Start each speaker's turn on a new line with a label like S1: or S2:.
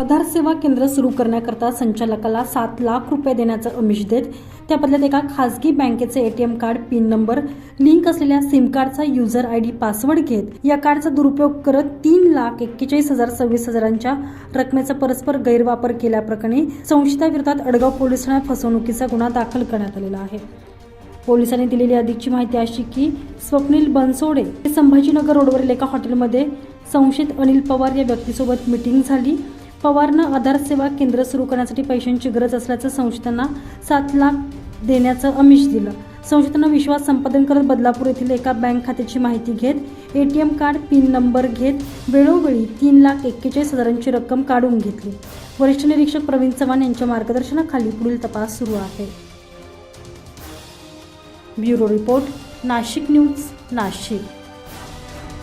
S1: आधार सेवा केंद्र सुरू करण्याकरता संचालकाला सात लाख रुपये देण्याचं आमिष देत त्या बदल्यात एका खासगी बँकेचे ATM card pin number link असलेल्या सिम कार्डचा युजर आय डी पासवर्ड घेत या कार्डचा दुरुपयोग करत तीन लाख एक्केचाळीस हजार सव्वीस हजारांच्या रकमेचा परस्पर गैरवापर केल्याप्रकरणी संशयिताविरोधात अडगाव पोलीस ठाण्यात फसवणुकीचा गुन्हा दाखल करण्यात आलेला आहे. पोलिसांनी दिलेली अधिकची माहिती अशी की स्वप्नील बनसोडे हे संभाजीनगर रोडवरील एका हॉटेलमध्ये संशयित अनिल पवार या व्यक्तीसोबत मिटिंग झाली. पवारनं आधार सेवा केंद्र सुरू करण्यासाठी पैशांची गरज असल्याचं संशयितांना सात लाख देण्याचं आमिष दिलं. संशोधनं विश्वास संपादन करत बदलापूर येथील एका बँक खात्याची माहिती घेत A T M card pin number घेत वेळोवेळी तीन लाख एक्केचाळीस हजारांची रक्कम काढून घेतली. वरिष्ठ निरीक्षक प्रवीण चव्हाण यांच्या मार्गदर्शनाखाली पुढील तपास सुरू आहे. Bureau report Nashik news Nashik.